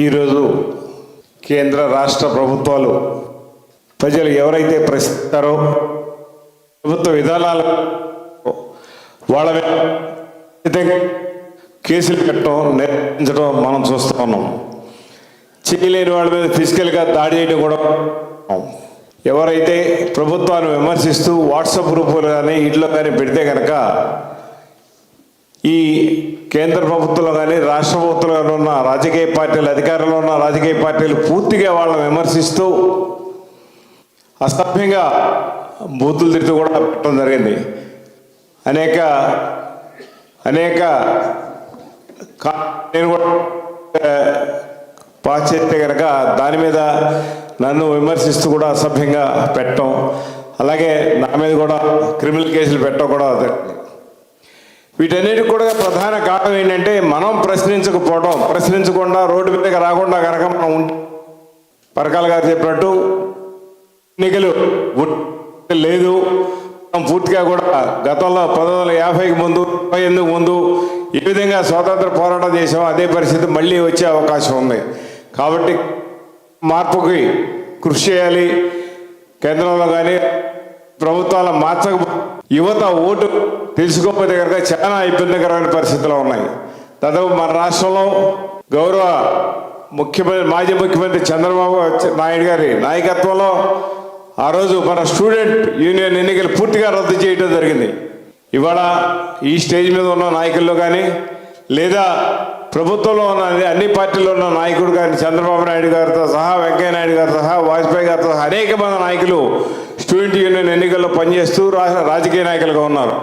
ఈరోజు కేంద్ర రాష్ట్ర ప్రభుత్వాలు ప్రజలు ఎవరైతే ప్రశ్నిస్తారో ప్రభుత్వ విధానాలు వాళ్ళ కేసులు పెట్టడం నిర్వహించడం మనం చూస్తూ ఉన్నాం. చేయలేని వాళ్ళ మీద ఫిజికల్గా దాడి చేయడం కూడా ఎవరైతే ప్రభుత్వాన్ని విమర్శిస్తూ వాట్సాప్ గ్రూపులు కానీ ఇంట్లో కానీ పెడితే కనుక ఈ కేంద్ర ప్రభుత్వంలో కానీ రాష్ట్ర ప్రభుత్వంలో ఉన్న రాజకీయ పార్టీలు అధికారంలో ఉన్న రాజకీయ పార్టీలు పూర్తిగా వాళ్ళని విమర్శిస్తూ అసభ్యంగా బూతులు తిరుగుతూ కూడా పెట్టడం జరిగింది అనేక అనేక నేను కూడా ఆ, పాస్ చేస్తే కనుక దాని మీద నన్ను విమర్శిస్తూ కూడా అసభ్యంగా పెట్టడం అలాగే నా మీద కూడా క్రిమినల్ కేసులు పెట్టడం కూడా జరిగింది. వీటన్నిటికి కూడా ప్రధాన కారణం ఏంటంటే మనం ప్రశ్నించకపోవడం ప్రశ్నించకుండా రోడ్డు మీదకి రాకుండా కనుక మనం ఉంటే పరకాల గారు చెప్పినట్టు ఎన్నికలు లేదు. మనం పూర్తిగా కూడా గతంలో పంతొమ్మిది వందల యాభైకి ముందు ముప్పై ఎనిమిదికి ముందు ఏ విధంగా స్వాతంత్ర పోరాటం చేసామో అదే పరిస్థితి మళ్ళీ వచ్చే అవకాశం ఉంది. కాబట్టి మార్పుకి కృషి చేయాలి. కేంద్రంలో కానీ ప్రభుత్వాలు మార్చక యువత ఓటు తెలుసుకోకపోతే కనుక చాలా ఇబ్బందికరమైన పరిస్థితులు ఉన్నాయి. దాదాపు మన రాష్ట్రంలో గౌరవ ముఖ్యమంత్రి మాజీ ముఖ్యమంత్రి చంద్రబాబు నాయుడు గారి నాయకత్వంలో ఆ రోజు మన స్టూడెంట్ యూనియన్ ఎన్నికలు పూర్తిగా రద్దు చేయడం జరిగింది. ఇవాళ ఈ స్టేజ్ మీద ఉన్న నాయకుల్లో కానీ లేదా ప్రభుత్వంలో ఉన్న అన్ని- అన్ని పార్టీల్లో ఉన్న నాయకుడు కానీ చంద్రబాబు నాయుడు గారితో సహా వెంకయ్య నాయుడు గారితో సహా వాజ్పేయి గారితో సహా అనేక మంది నాయకులు స్టూడెంట్ యూనియన్ ఎన్నికల్లో పనిచేస్తూ రాజకీయ నాయకులుగా ఉన్నారు.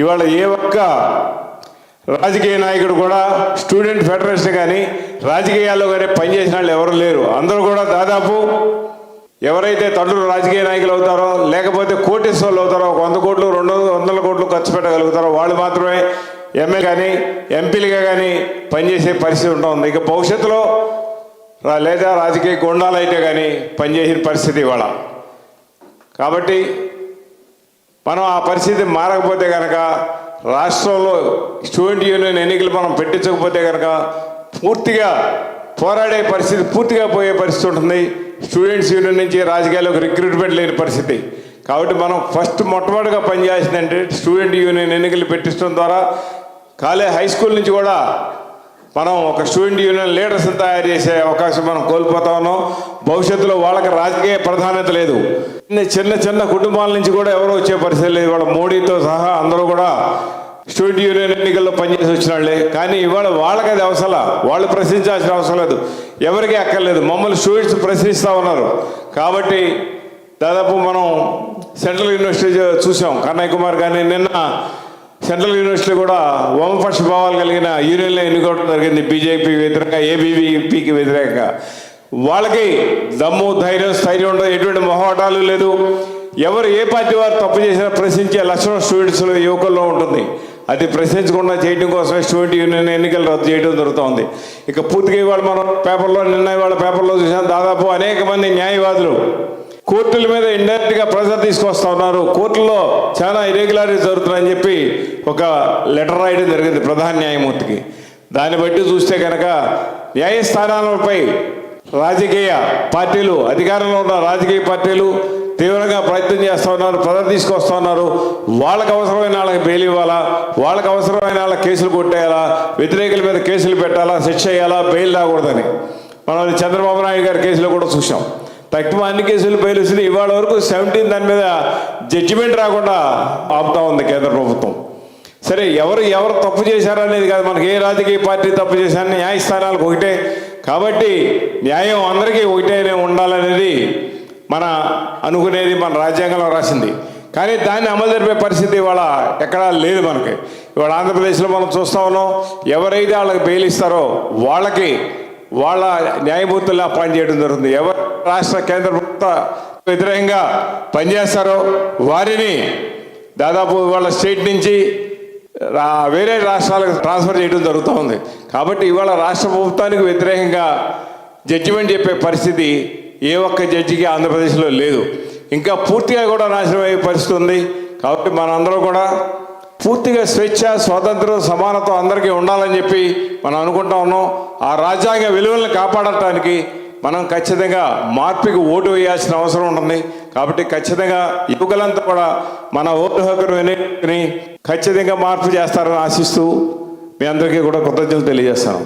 ఇవాళ ఏ ఒక్క రాజకీయ నాయకుడు కూడా స్టూడెంట్ ఫెడరేషన్ కానీ రాజకీయాల్లో కానీ పనిచేసిన వాళ్ళు ఎవరు లేరు. అందరూ కూడా దాదాపు ఎవరైతే తండ్రులు రాజకీయ నాయకులు అవుతారో లేకపోతే కోటేశ్వర్లు అవుతారో ఒక వంద కోట్లు రెండు వందల కోట్లు ఖర్చు పెట్టగలుగుతారో వాళ్ళు మాత్రమే ఎమ్మెల్యే కానీ ఎంపీలుగా కానీ పనిచేసే పరిస్థితి ఉంటుంది. ఇక భవిష్యత్తులో లేదా రాజకీయ గుండాలైతే కానీ పనిచేసిన పరిస్థితి ఇవాళ. కాబట్టి మనం ఆ పరిస్థితి మారకపోతే కనుక రాష్ట్రంలో స్టూడెంట్ యూనియన్ ఎన్నికలు మనం పెట్టించకపోతే కనుక పూర్తిగా పోరాడే పరిస్థితి పూర్తిగా పోయే పరిస్థితి ఉంటుంది. స్టూడెంట్స్ యూనియన్ నుంచి రాజకీయాలకు రిక్రూట్మెంట్ లేని పరిస్థితి. కాబట్టి మనం ఫస్ట్ మొట్టమొదటిగా పనిచేయాల్సింది అంటే స్టూడెంట్ యూనియన్ ఎన్నికలు పెట్టించడం ద్వారా కాలేజ్ హై స్కూల్ నుంచి కూడా మనం ఒక స్టూడెంట్ యూనియన్ లీడర్స్ తయారు చేసే అవకాశం మనం కోల్పోతా ఉన్నాం. భవిష్యత్తులో వాళ్ళకి రాజకీయ ప్రాధాన్యత లేదు. చిన్న చిన్న కుటుంబాల నుంచి కూడా ఎవరు వచ్చే పరిస్థితి లేదు. ఇవాళ మోడీతో సహా అందరూ కూడా స్టూడెంట్ యూనియన్ ఎన్నికల్లో పనిచేసి వచ్చిన వాళ్ళే. కానీ ఇవాళ వాళ్ళకి అది అవసరం వాళ్ళు ప్రశ్నించాల్సిన అవసరం లేదు. ఎవరికి అక్కర్లేదు. మమ్మల్ని స్టూడెంట్స్ ప్రశ్నిస్తూ ఉన్నారు. కాబట్టి దాదాపు మనం సెంట్రల్ యూనివర్సిటీ చూసాం. కన్నయ్య కుమార్ కానీ నిన్న సెంట్రల్ యూనివర్సిటీ కూడా వామపక్ష భావాలు కలిగిన యూనియన్లో ఎన్నుకోవడం జరిగింది. బీజేపీ వ్యతిరేకంగా ఏబీవీపీకి వ్యతిరేకంగా వాళ్ళకి దమ్ము ధైర్యం స్థైర్యం ఉండదు. ఎటువంటి మొహమాటాలు లేదు. ఎవరు ఏ పార్టీ వారు తప్పు చేసినా ప్రశ్నించే లక్షణం స్టూడెంట్స్లో యువకుల్లో ఉంటుంది. అది ప్రశ్నించకుండా చేయడం కోసమే స్టూడెంట్ యూనియన్ ఎన్నికలు రద్దు చేయడం జరుగుతుంది. ఇక పూర్తిగా ఇవాళ మనం పేపర్లో నిన్న ఇవాళ పేపర్లో చూసాం. దాదాపు అనేక మంది న్యాయవాదులు కోర్టుల మీద ఇండైరెక్ట్గా ప్రెజర్ తీసుకొస్తా ఉన్నారు. కోర్టులో చాలా ఇరెగ్యులారిటీ జరుగుతున్నాయని చెప్పి ఒక లెటర్ రాయడం జరిగింది ప్రధాన న్యాయమూర్తికి. దాన్ని బట్టి చూస్తే కనుక న్యాయస్థానాలపై రాజకీయ పార్టీలు అధికారంలో ఉన్న రాజకీయ పార్టీలు తీవ్రంగా ప్రయత్నం చేస్తూ ఉన్నారు ప్రజలు తీసుకొస్తూ ఉన్నారు. వాళ్ళకి అవసరమైన వాళ్ళకి బెయిల్ ఇవ్వాలా? వాళ్ళకి అవసరమైన వాళ్ళకి కేసులు కొట్టేయాలా? వ్యతిరేకుల మీద కేసులు పెట్టాలా? శిక్ష చేయాలా బెయిల్ రాకూడదని. మనం చంద్రబాబు నాయుడు గారి కేసులో కూడా చూసాం తక్కువ అన్ని కేసులు బెయిల్ వచ్చినాయి ఇవాళ వరకు సెవెంటీన్ దాని మీద జడ్జిమెంట్ రాకుండా ఆపుతా ఉంది కేంద్ర ప్రభుత్వం. సరే ఎవరు ఎవరు తప్పు చేశారనేది కాదు. మనకి ఏ రాజకీయ పార్టీ తప్పు చేశారని న్యాయస్థానాలకు ఒకటే. కాబట్టి న్యాయం అందరికీ ఒకటేనే ఉండాలనేది మన అనుకునేది మన రాజ్యాంగంలో రాసింది. కానీ దాన్ని అమలు జరిపే పరిస్థితి ఇవాళ ఎక్కడా లేదు మనకి. ఇవాళ ఆంధ్రప్రదేశ్లో మనం చూస్తా ఉన్నాం. ఎవరైతే వాళ్ళకి బెయిల్ ఇస్తారో వాళ్ళకి వాళ్ళ న్యాయమూర్తుల్ని అపాయింట్ చేయడం జరుగుతుంది. ఎవరు రాష్ట్ర కేంద్ర ప్రభుత్వ వ్యతిరేకంగా పనిచేస్తారో వారిని దాదాపు వాళ్ళ స్టేట్ నుంచి రా- వేరే రాష్ట్రాలకు ట్రాన్స్ఫర్ చేయడం జరుగుతూ ఉంది. కాబట్టి ఇవాళ రాష్ట్ర ప్రభుత్వానికి వ్యతిరేకంగా జడ్జిమెంట్ చెప్పే పరిస్థితి ఏ ఒక్క జడ్జికి ఆంధ్రప్రదేశ్లో లేదు. ఇంకా పూర్తిగా కూడా నాశనం అయ్యే పరిస్థితి ఉంది. కాబట్టి మనందరం కూడా పూర్తిగా స్వేచ్ఛ స్వాతంత్రం సమానత్వం అందరికీ ఉండాలని చెప్పి మనం అనుకుంటా ఉన్నాం. ఆ రాజ్యాంగ విలువలను కాపాడటానికి మనం ఖచ్చితంగా మార్పుకి ఓటు వేయాల్సిన అవసరం ఉంటుంది. కాబట్టి ఖచ్చితంగా యువకులంతా కూడా మన ఓటు హక్కును వినియోగించుకుని ఖచ్చితంగా మార్పు చేస్తారని ఆశిస్తూ మీ అందరికీ కూడా కృతజ్ఞతలు తెలియజేస్తాను.